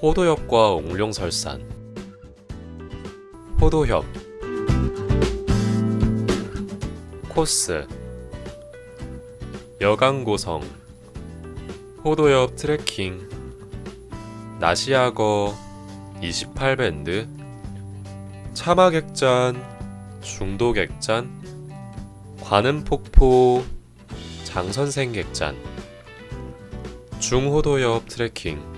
호도협과 옥룡설산. 호도협. 코스. 여강고성. 호도협 트레킹. 나시아거 28밴드. 차마객잔 중도객잔. 관음폭포 장선생객잔. 중호도협 트레킹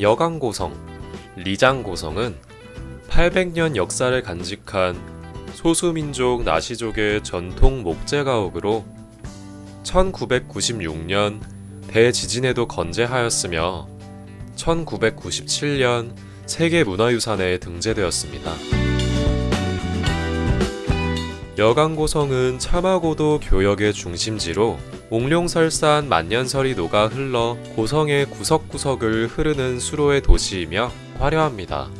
여강고성 리장고성은 800년 역사를 간직한 소수민족 나시족의 전통 목재가옥으로 1996년 대지진에도 건재하였으며 1997년 세계문화유산에 등재되었습니다. 여강고성은 차마고도 교역의 중심지로 옥룡설산 만년설이 녹아 흘러 고성의 구석구석을 흐르는 수로의 도시이며 화려합니다.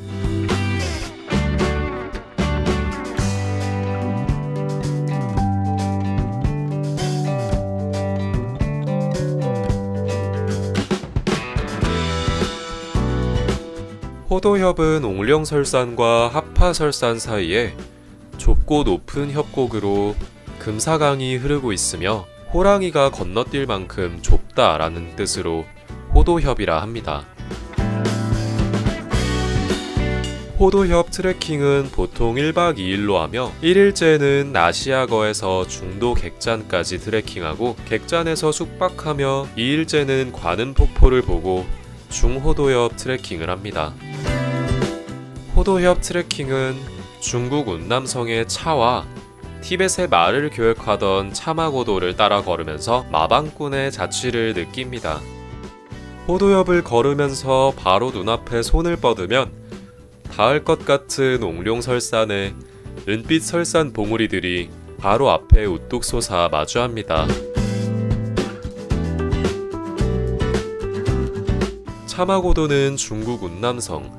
호도협은 옥룡설산과 하파설산 사이에 좁고 높은 협곡으로 금사강이 흐르고 있으며 호랑이가 건너뛸 만큼 좁다라는 뜻으로 호도협이라 합니다. 호도협 트레킹은 보통 1박 2일로 하며 1일째는 나시아거에서 중도 객잔까지 트레킹하고 객잔에서 숙박하며 2일째는 관음폭포를 보고 중호도협 트레킹을 합니다. 호도협 트레킹은 중국 운남성의 차와 티벳의 말을 교역하던 차마고도를 따라 걸으면서 마방꾼의 자취를 느낍니다. 호도협을 걸으면서 바로 눈앞에 손을 뻗으면 닿을 것 같은 옥룡설산에 은빛 설산 봉우리들이 바로 앞에 우뚝 솟아 마주합니다. 차마고도는 중국 운남성,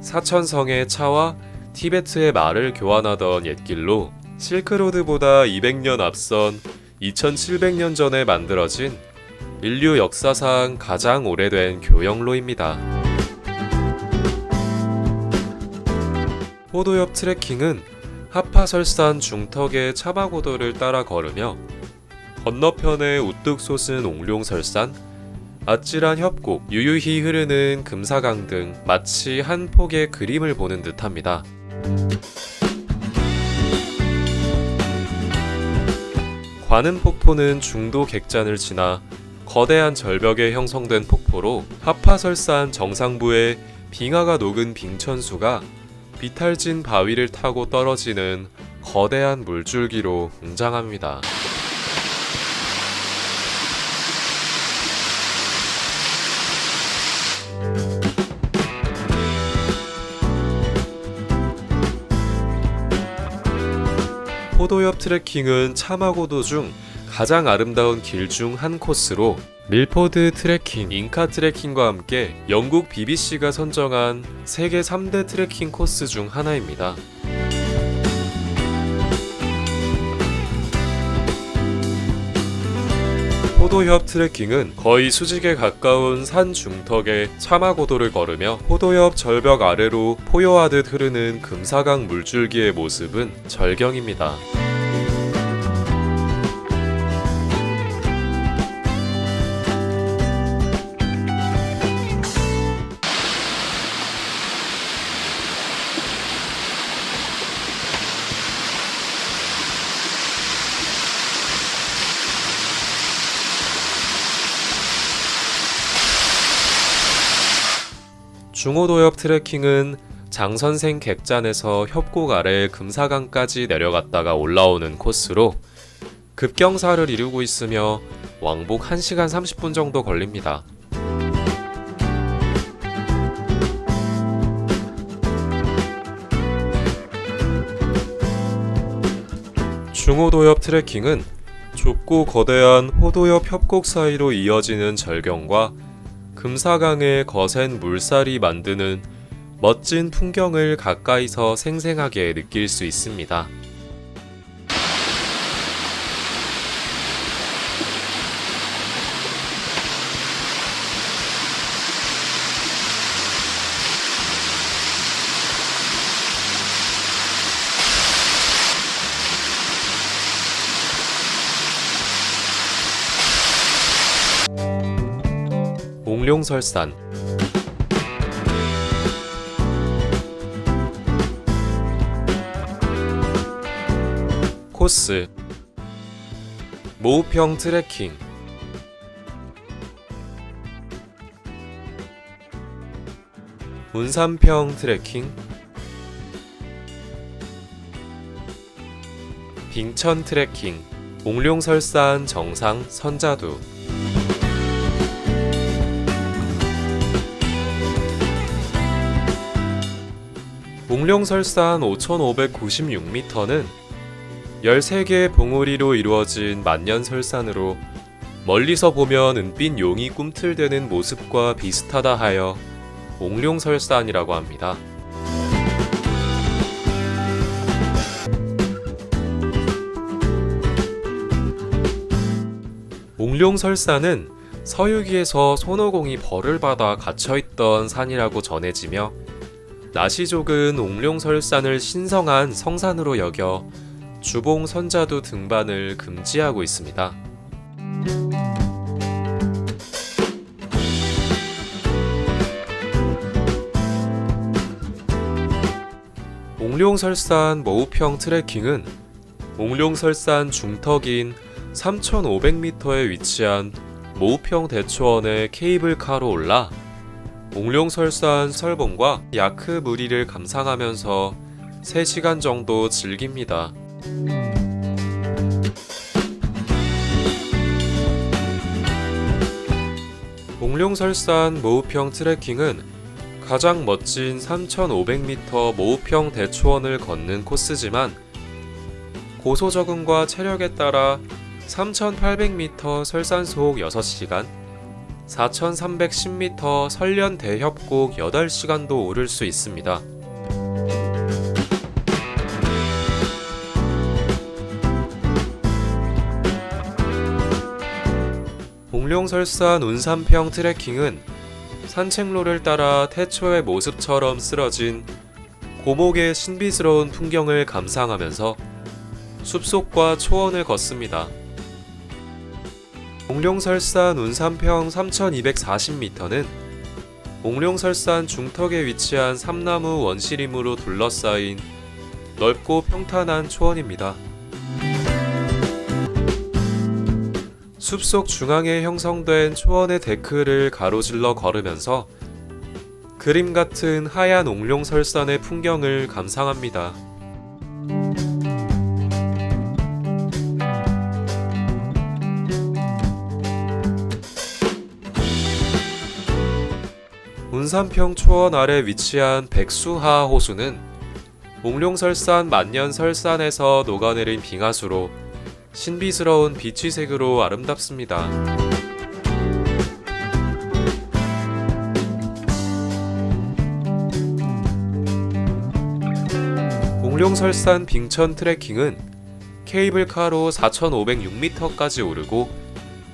사천성의 차와 티베트의 말을 교환하던 옛길로 실크로드보다 200년 앞선 2700년 전에 만들어진 인류 역사상 가장 오래된 교역로입니다. 호도협 트레킹은 하파설산 중턱의 차마고도를 따라 걸으며 건너편에 우뚝 솟은 옥룡설산, 아찔한 협곡, 유유히 흐르는 금사강 등 마치 한 폭의 그림을 보는 듯합니다. 관음 폭포는 중도 객잔을 지나 거대한 절벽에 형성된 폭포로 하파설산 정상부에 빙하가 녹은 빙천수가 비탈진 바위를 타고 떨어지는 거대한 물줄기로 웅장합니다. 호도협 트레킹은 차마고도 중 가장 아름다운 길 중 한 코스로 밀포드 트레킹, 잉카 트레킹과 함께 영국 BBC가 선정한 세계 3대 트레킹 코스 중 하나입니다. 호도협 트레킹은 거의 수직에 가까운 산 중턱의 차마고도를 걸으며 호도협 절벽 아래로 포효하듯 흐르는 금사강 물줄기의 모습은 절경입니다. 중호도협 트레킹은 장선생 객잔에서 협곡 아래 금사강까지 내려갔다가 올라오는 코스로 급경사를 이루고 있으며 왕복 1시간 30분 정도 걸립니다. 중호도협 트레킹은 좁고 거대한 호도협 협곡 사이로 이어지는 절경과 금사강의 거센 물살이 만드는 멋진 풍경을 가까이서 생생하게 느낄 수 있습니다. 옥룡설산. 코스. 모우평 트레킹. 운산평 트레킹. 빙천 트레킹. 옥룡설산 정상 선자두 옥룡설산 5596m는 13개의 봉우리로 이루어진 만년설산으로 멀리서 보면 은빛 용이 꿈틀대는 모습과 비슷하다 하여 옥룡설산이라고 합니다. 옥룡설산은 서유기에서 손오공이 벌을 받아 갇혀있던 산이라고 전해지며 나시족은 옥룡설산을 신성한 성산으로 여겨 주봉 선자도 등반을 금지하고 있습니다. 옥룡설산 모우평 트레킹은 옥룡설산 중턱인 3,500m에 위치한 모우평 대초원의 케이블카로 올라 옥룡설산 설봉과 야크 무리를 감상하면서 3시간 정도 즐깁니다. 옥룡설산 모우평 트레킹은 가장 멋진 3,500m 모우평 대초원을 걷는 코스지만 고소 적응과 체력에 따라 3,800m 설산속 6시간, 4,310m 설련 대협곡 8시간도 오를 수 있습니다. 공룡설산 운산평 트레킹은 산책로를 따라 태초의 모습처럼 쓰러진 고목의 신비스러운 풍경을 감상하면서 숲속과 초원을 걷습니다. 옥룡설산 운산평 3240m는 옥룡설산 중턱에 위치한 삼나무 원시림으로 둘러싸인 넓고 평탄한 초원입니다. 숲속 중앙에 형성된 초원의 데크를 가로질러 걸으면서 그림 같은 하얀 옥룡설산의 풍경을 감상합니다. 운산평 초원 아래 위치한 백수하 호수는 옥룡설산 만년설산에서 녹아내린 빙하수로 신비스러운 비치색으로 아름답습니다. 옥룡설산 빙천 트레킹은 케이블카로 4,506m까지 오르고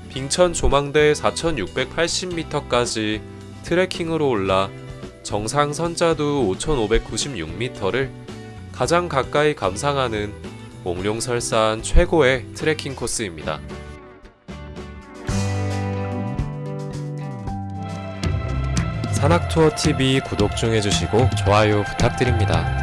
빙천 조망대 4,680m까지 트레킹으로 올라 정상 선자도 5,596m를 가장 가까이 감상하는 옥룡설산 최고의 트레킹 코스입니다. 산악투어 TV 구독 좀 해주시고 좋아요 부탁드립니다.